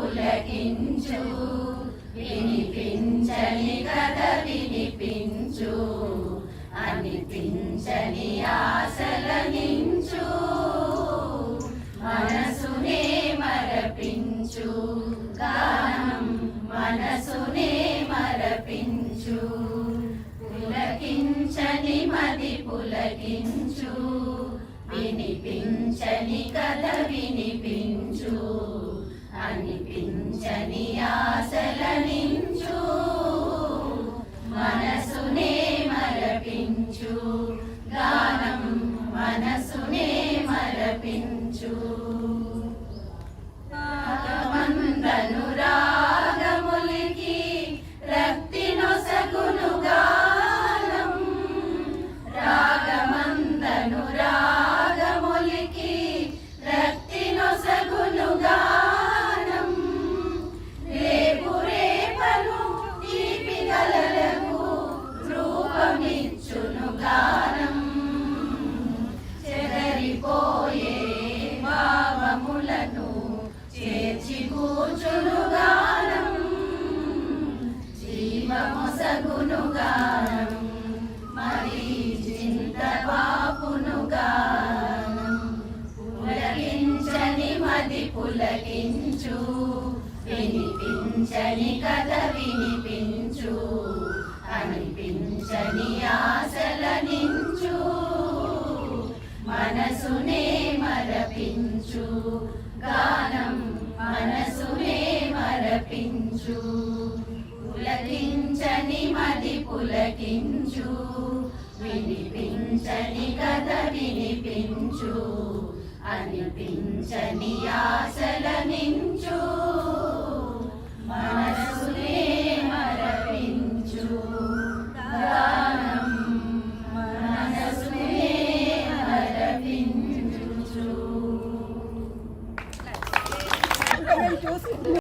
పులకించు వినిపించని కథ వినిపించు అనిపించని ఆశలనించు మనసునే మరపించు గానం మనసునే మరపించు పులకించని మది పులకించు వినిపించని కథ వినిపించు. మరపించు పులకించు వినిపించని కథ వినిపించు అనిపించని ఆశలనించు మనసునే మరపించు గానం మనసునే మరపించు పులకించని మది పులకించు వినిపించని కథ అనిపించని ఆశలనించు. మనసునే మరపించు. గానం మనసునే మరపించు.